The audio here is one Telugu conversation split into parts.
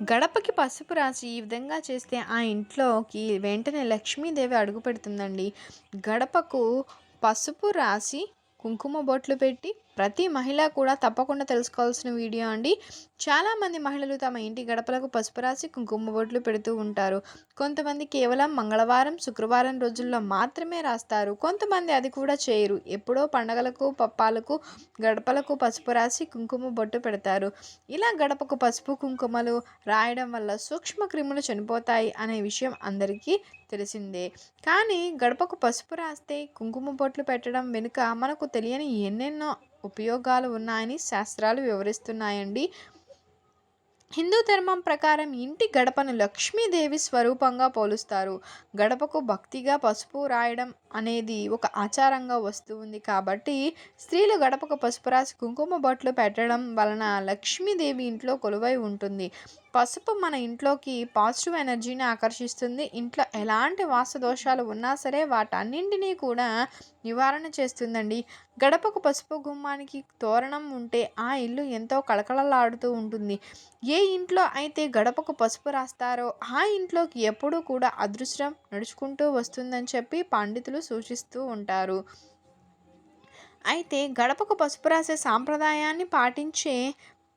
గడపకి పసుపు రాసి ఈ విధంగా చేస్తే ఆ ఇంట్లోకి వెంటనే లక్ష్మీదేవి అడుగు పెడుతుందండి. గడపకు పసుపు రాసి కుంకుమ బొట్లు పెట్టి ప్రతి మహిళ కూడా తప్పకుండా తెలుసుకోవాల్సిన వీడియో అండి. చాలామంది మహిళలు తమ ఇంటి గడపలకు పసుపు రాసి కుంకుమ బొట్లు పెడుతూ ఉంటారు. కొంతమంది కేవలం మంగళవారం శుక్రవారం రోజుల్లో మాత్రమే రాస్తారు. కొంతమంది అది కూడా చేయరు. ఎప్పుడో పండగలకు పప్పాలకు గడపలకు పసుపు రాసి కుంకుమ బొట్టు పెడతారు. ఇలా గడపకు పసుపు కుంకుమలు రాయడం వల్ల సూక్ష్మ క్రిములు చనిపోతాయి అనే విషయం అందరికీ తెలిసిందే. కానీ గడపకు పసుపు రాస్తే కుంకుమ బొట్లు పెట్టడం వెనుక మనకు తెలియని ఎన్నెన్నో ఉపయోగాలు ఉన్నాయని శాస్త్రాలు వివరిస్తున్నాయండి. హిందూ ధర్మం ప్రకారం ఇంటి గడపను లక్ష్మీదేవి స్వరూపంగా పోలుస్తారు. గడపకు భక్తిగా పసుపు రాయడం అనేది ఒక ఆచారంగా వస్తూ ఉంది. కాబట్టి స్త్రీలు గడపకు పసుపు రాసి కుంకుమ బొట్లు పెట్టడం వలన లక్ష్మీదేవి ఇంట్లో కొలువై ఉంటుంది. పసుపు మన ఇంట్లోకి పాజిటివ్ ఎనర్జీని ఆకర్షిస్తుంది. ఇంట్లో ఎలాంటి వాస్తదోషాలు ఉన్నా సరే వాటన్నింటినీ కూడా నివారణ చేస్తుందండి. గడపకు పసుపు గుమ్మానికి తోరణం ఉంటే ఆ ఇల్లు ఎంతో కళకళలాడుతూ ఉంటుంది. ఏ ఇంట్లో అయితే గడపకు పసుపు రాస్తారో ఆ ఇంట్లోకి ఎప్పుడూ కూడా అదృష్టం నడుచుకుంటూ వస్తుందని చెప్పి పండితులు సూచిస్తూ ఉంటారు. అయితే గడపకు పసుపు రాసే సాంప్రదాయాన్ని పాటించే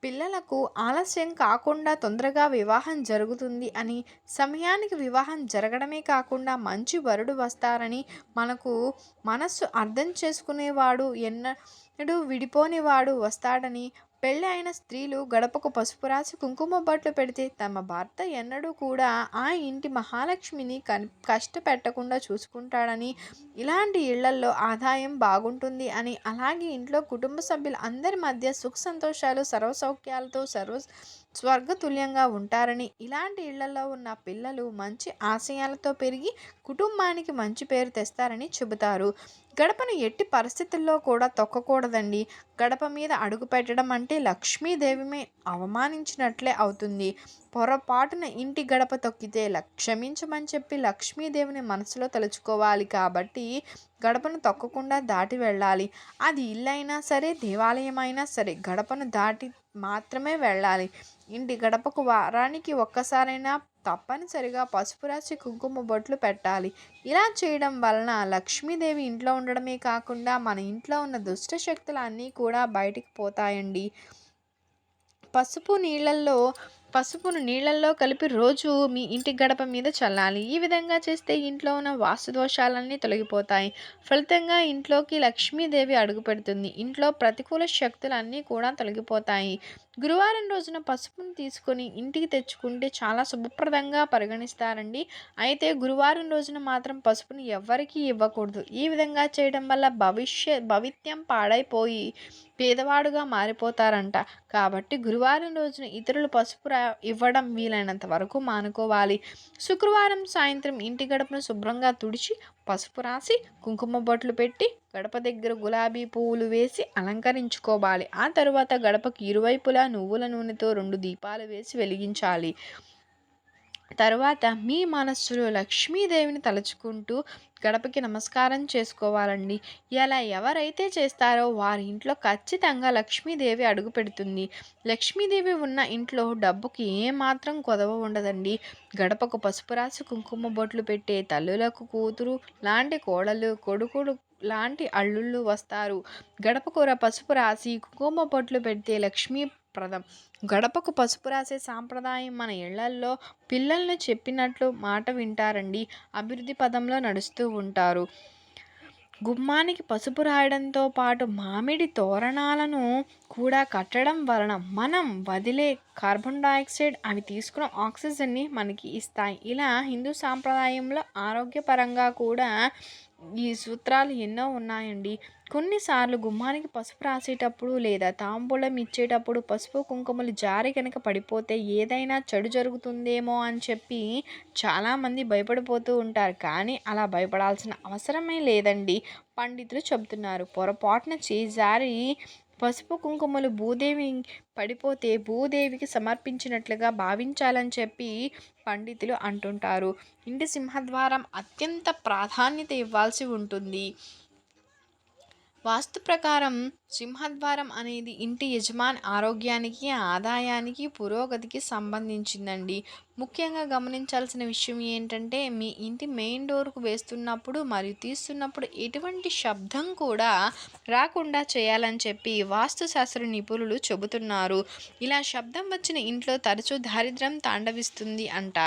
పిల్లలకు ఆలస్యం కాకుండా తొందరగా వివాహం జరుగుతుంది అని సమయానికి వివాహం జరగడమే కాకుండా మంచి వరుడు వస్తారని మనకు మనస్సు అర్థం చేసుకునేవాడు ఎన్నడూ విడిపోనివాడు వస్తాడని పెళ్ళి అయిన స్త్రీలు గడపకు పసుపు రాసి కుంకుమ బట్లు పెడితే తమ భర్త ఎన్నడూ కూడా ఆ ఇంటి మహాలక్ష్మిని కన్ కష్టపెట్టకుండా చూసుకుంటాడని ఇలాంటి ఇళ్ళల్లో ఆదాయం బాగుంటుంది అని అలాగే ఇంట్లో కుటుంబ సభ్యులు అందరి మధ్య సుఖ సంతోషాలు సర్వసౌఖ్యాలతో సర్వ స్వర్గతుల్యంగా ఉంటారని ఇలాంటి ఇళ్ళలో ఉన్న పిల్లలు మంచి ఆశయాలతో పెరిగి కుటుంబానికి మంచి పేరు తెస్తారని చెబుతారు. గడపను ఎట్టి పరిస్థితుల్లో కూడా తొక్కకూడదండి. గడప మీద అడుగు పెట్టడం అంటే లక్ష్మీదేవిమే అవమానించినట్లే అవుతుంది. పొరపాటున ఇంటి గడప తొక్కితే క్షమించమని చెప్పి లక్ష్మీదేవిని మనసులో తలుచుకోవాలి కాబట్టి గడపను తొక్కకుండా దాటి వెళ్ళాలి. అది ఇల్లైనా సరే దేవాలయం అయినా సరే గడపను దాటి మాత్రమే వెళ్ళాలి. ఇంటి గడపకు వారానికి ఒక్కసారైనా తప్పనిసరిగా పసుపు రాసి కుంకుమ బొట్లు పెట్టాలి. ఇలా చేయడం వలన లక్ష్మీదేవి ఇంట్లో ఉండడమే కాకుండా మన ఇంట్లో ఉన్న దుష్ట శక్తులు అన్నీ కూడా బయటికి పోతాయండి. పసుపు నీళ్ళల్లో పసుపును నీళ్ళల్లో కలిపి రోజు మీ ఇంటి గడప మీద చల్లాలి. ఈ విధంగా చేస్తే ఇంట్లో ఉన్న వాస్తు దోషాలన్నీ తొలగిపోతాయి. ఫలితంగా ఇంట్లోకి లక్ష్మీదేవి అడుగు పెడుతుంది. ఇంట్లో ప్రతికూల శక్తులు అన్నీ కూడా తొలగిపోతాయి. గురువారం రోజున పసుపును తీసుకొని ఇంటికి తెచ్చుకుంటే చాలా శుభప్రదంగా పరిగణిస్తారండి. అయితే గురువారం రోజున మాత్రం పసుపును ఎవ్వరికీ ఇవ్వకూడదు. ఈ విధంగా చేయడం వల్ల భవిష్య భవిత్యం పాడైపోయి పేదవాడుగా మారిపోతారంట. కాబట్టి గురువారం రోజున ఇతరులు పసుపు ఇవ్వడం వీలైనంత వరకు మానుకోవాలి. శుక్రవారం సాయంత్రం ఇంటి గడపను శుభ్రంగా తుడిచి పసుపు రాసి కుంకుమ బొట్లు పెట్టి గడప దగ్గర గులాబీ పువ్వులు వేసి అలంకరించుకోవాలి. ఆ తరువాత గడపకి ఇరువైపులా నువ్వుల నూనెతో రెండు దీపాలు వేసి వెలిగించాలి. తర్వాత మీ మనస్సులో లక్ష్మీదేవిని తలుచుకుంటూ గడపకి నమస్కారం చేసుకోవాలండి. ఇలా ఎవరైతే చేస్తారో వారి ఇంట్లో ఖచ్చితంగా లక్ష్మీదేవి అడుగు పెడుతుంది. లక్ష్మీదేవి ఉన్న ఇంట్లో డబ్బుకి ఏమాత్రం కొదవ ఉండదండి. గడపకు పసుపు రాసి కుంకుమ బొట్లు పెట్టే తల్లులకు కూతురు లాంటి కోడలు కొడుకుడు లాంటి అల్లుళ్ళు వస్తారు. గడపకూర పసుపు రాసి కుంకుమ బొట్లు పెడితే లక్ష్మీ ప్రదం. గడపకు పసుపు రాసే సాంప్రదాయం మన ఇళ్ళల్లో పిల్లల్ని చెప్పినట్లు మాట వింటారండి. అభివృద్ధి పదంలో నడుస్తూ ఉంటారు. గుమ్మానికి పసుపు రాయడంతో పాటు మామిడి తోరణాలను కూడా కట్టడం వలన మనం వదిలే కార్బన్ డయాక్సైడ్ అవి తీసుకున్న ఆక్సిజన్ని మనకి ఇస్తాయి. ఇలా హిందూ సాంప్రదాయంలో ఆరోగ్యపరంగా కూడా ఈ సూత్రాలు ఎన్నో ఉన్నాయండి. కొన్నిసార్లు గుమ్మానికి పసుపు రాసేటప్పుడు లేదా తాంబూలం ఇచ్చేటప్పుడు పసుపు కుంకుమలు జారి కనుక పడిపోతే ఏదైనా చెడు జరుగుతుందేమో అని చెప్పి చాలామంది భయపడిపోతూ ఉంటారు. కానీ అలా భయపడాల్సిన అవసరమే లేదండి. పండితులు చెబుతున్నారు. పొరపాటున చేజారి పసుపు కుంకుమలు భూదేవి పడిపోతే భూదేవికి సమర్పించినట్లుగా భావించాలని చెప్పి పండితులు అంటుంటారు. ఇంటి సింహద్వారం అత్యంత ప్రాధాన్యత ఇవ్వాల్సి ఉంటుంది. వాస్తు ప్రకారం సింహద్వారం అనేది ఇంటి యజమాని ఆరోగ్యానికి ఆదాయానికి పురోగతికి సంబంధించిందండి. ముఖ్యంగా గమనించాల్సిన విషయం ఏంటంటే మీ ఇంటి మెయిన్ డోర్కు వేస్తున్నప్పుడు మరియు తీస్తున్నప్పుడు ఎటువంటి శబ్దం కూడా రాకుండా చేయాలని చెప్పి వాస్తుశాస్త్ర నిపుణులు చెబుతున్నారు. ఇలా శబ్దం వచ్చిన ఇంట్లో తరచూ దారిద్ర్యం తాండవిస్తుంది అంట.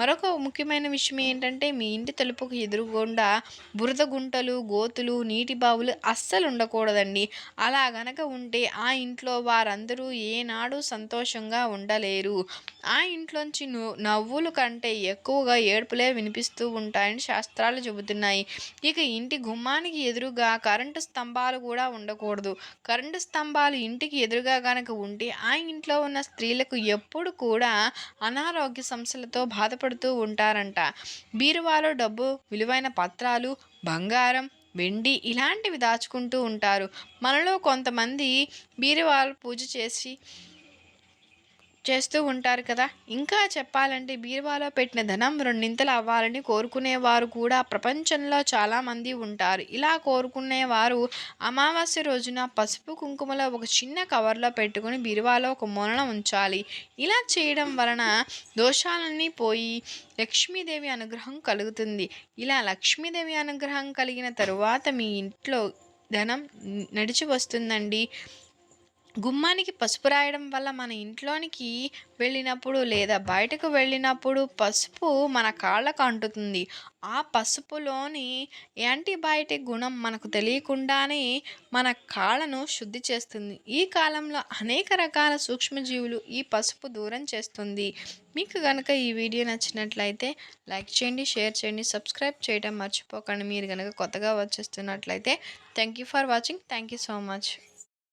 మరొక ముఖ్యమైన విషయం ఏంటంటే మీ ఇంటి తలుపుకు ఎదురుగుండా బురద గుంటలు గోతులు నీటి బావులు అస్సలు ఉండకూడదండి. అలా అలా గనక ఉంటే ఆ ఇంట్లో వారందరూ ఏనాడు సంతోషంగా ఉండలేరు. ఆ ఇంట్లోంచి నవ్వులు కంటే ఎక్కువగా ఏడుపులే వినిపిస్తూ ఉంటాయని శాస్త్రాలు చెబుతున్నాయి. ఇక ఇంటి గుమ్మానికి ఎదురుగా కరెంటు స్తంభాలు కూడా ఉండకూడదు. కరెంటు స్తంభాలు ఇంటికి ఎదురుగా కనుక ఉంటే ఆ ఇంట్లో ఉన్న స్త్రీలకు ఎప్పుడు కూడా అనారోగ్య సమస్యలతో బాధపడుతూ ఉంటారంట. బీరువాలో డబ్బు విలువైన పత్రాలు బంగారం వెండి ఇలాంటివి దాచుకుంటూ ఉంటారు. మనలో కొంతమంది బీరువాలు పూజ చేసి చేస్తూ ఉంటారు కదా. ఇంకా చెప్పాలంటే బీరువాలో పెట్టిన ధనం రెండింతలు అవ్వాలని కోరుకునేవారు కూడా ప్రపంచంలో చాలామంది ఉంటారు. ఇలా కోరుకునేవారు అమావాస్య రోజున పసుపు కుంకుమలో ఒక చిన్న కవర్లో పెట్టుకుని బీరువాలో ఒక మూలన ఉంచాలి. ఇలా చేయడం వలన దోషాలన్నీ పోయి లక్ష్మీదేవి అనుగ్రహం కలుగుతుంది. ఇలా లక్ష్మీదేవి అనుగ్రహం కలిగిన తరువాత మీ ఇంట్లో ధనం నడిచి వస్తుందండి. గుమ్మానికి పసుపు రాయడం వల్ల మన ఇంట్లోనికి వెళ్ళినప్పుడు లేదా బయటకు వెళ్ళినప్పుడు పసుపు మన కాళ్ళకు అంటుతుంది. ఆ పసుపులోని యాంటీబయాటిక్ గుణం మనకు తెలియకుండానే మన కాళ్ళను శుద్ధి చేస్తుంది. ఈ కాలంలో అనేక రకాల సూక్ష్మజీవులు ఈ పసుపు దూరం చేస్తుంది. మీకు కనుక ఈ వీడియో నచ్చినట్లయితే లైక్ చేయండి షేర్ చేయండి సబ్స్క్రైబ్ చేయడం మర్చిపోకండి. మీరు కనుక కొత్తగా వచ్చేస్తున్నట్లయితే thank you for watching. Thank you so much.